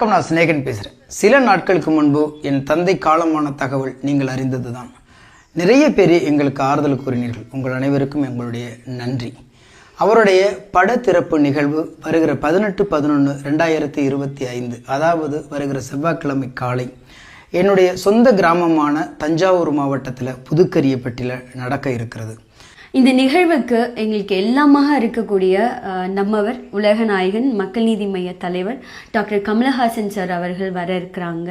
வணக்கம் நான் சிநேகன் பேசுகிறேன் சில நாட்களுக்கு முன்பு என் தந்தை காலமான தகவல் நீங்கள் அறிந்ததுதான். நிறைய பேர் எங்களுக்கு ஆறுதல் கூறினீர்கள். உங்கள் அனைவருக்கும் எங்களுடைய நன்றி. அவருடைய படத்திறப்பு நிகழ்வு வருகிற பதினெட்டு பதினொன்று ரெண்டாயிரத்தி இருபத்தி ஐந்து அதாவது வருகிற செவ்வாய்க்கிழமை காலை என்னுடைய சொந்த கிராமமான தஞ்சாவூர் மாவட்டத்தில் புதுக்கரியப்பட்டியில் நடக்க இருக்கிறது. இந்த நிகழ்வுக்கு எங்களுக்கு எல்லாமாக இருக்கக்கூடிய நம்மவர் உலக நாயகன் மக்கள் நீதி மைய தலைவர் டாக்டர் கமலஹாசன் சார் அவர்கள் வர இருக்கிறாங்க.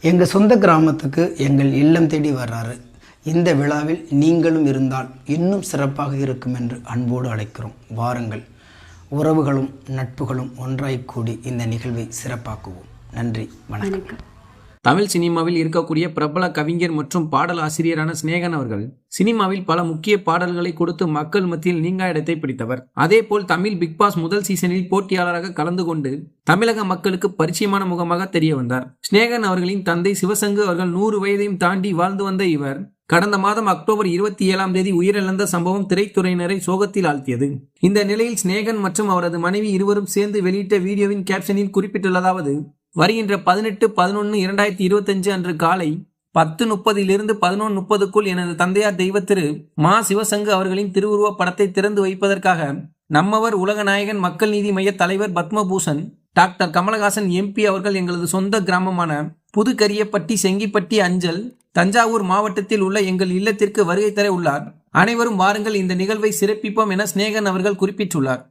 எங்கள் சொந்த கிராமத்துக்கு எங்கள் இல்லம் தேடி வர்றாரு. இந்த விழாவில் நீங்களும் இருந்தால் இன்னும் சிறப்பாக இருக்கும் என்று அன்போடு அழைக்கிறோம். வாருங்கள். உறவுகளும் நட்புகளும் ஒன்றாய் கூடி இந்த நிகழ்வை சிறப்பாக்குவோம். நன்றி. வணக்கம். தமிழ் சினிமாவில் இருக்கக்கூடிய பிரபல கவிஞர் மற்றும் பாடல் ஆசிரியரான சிநேகன் அவர்கள் சினிமாவில் பல முக்கிய பாடல்களை கொடுத்து மக்கள் மத்தியில் நீங்கா இடத்தை பிடித்தவர். அதேபோல் தமிழ் பிக் பாஸ் முதல் சீசனில் போட்டியாளராக கலந்து கொண்டு தமிழக மக்களுக்கு பரிச்சயமான முகமாக தெரிய வந்தார். சினேகன் அவர்களின் தந்தை சிவசங்கு அவர்கள் நூறு வயதையும் தாண்டி வாழ்ந்து வந்த இவர் கடந்த மாதம் அக்டோபர் இருபத்தி ஏழாம் தேதி உயிரிழந்த சம்பவம் திரைத்துறையினரை சோகத்தில் ஆழ்த்தியது. இந்த நிலையில் சினேகன் மற்றும் அவரது மனைவி இருவரும் சேர்ந்து வெளியிட்ட வீடியோவின் கேப்ஷனில் குறிப்பிட்டுள்ளதாவது வருகின்ற பதினெட்டு பதினொன்று இரண்டாயிரத்தி இருபத்தஞ்சு அன்று காலை பத்து முப்பதிலிருந்து பதினொன்று முப்பதுக்குள் எனது தந்தையார் தெய்வத்திரு மா. சிவசங்கு அவர்களின் திருவுருவ படத்தை திறந்து வைப்பதற்காக நம்மவர் உலகநாயகன் மக்கள் நீதி மைய தலைவர் பத்மபூஷன் டாக்டர் கமலஹாசன் எம்பி அவர்கள் எங்களது சொந்த கிராமமான புதுக்கரியப்பட்டி செங்கிப்பட்டி அஞ்சல் தஞ்சாவூர் மாவட்டத்தில் உள்ள எங்கள் இல்லத்திற்கு வருகை தர உள்ளார். அனைவரும் வாருங்கள் இந்த நிகழ்வை சிறப்பிப்போம் என சிநேகன் அவர்கள் குறிப்பிட்டுள்ளார்.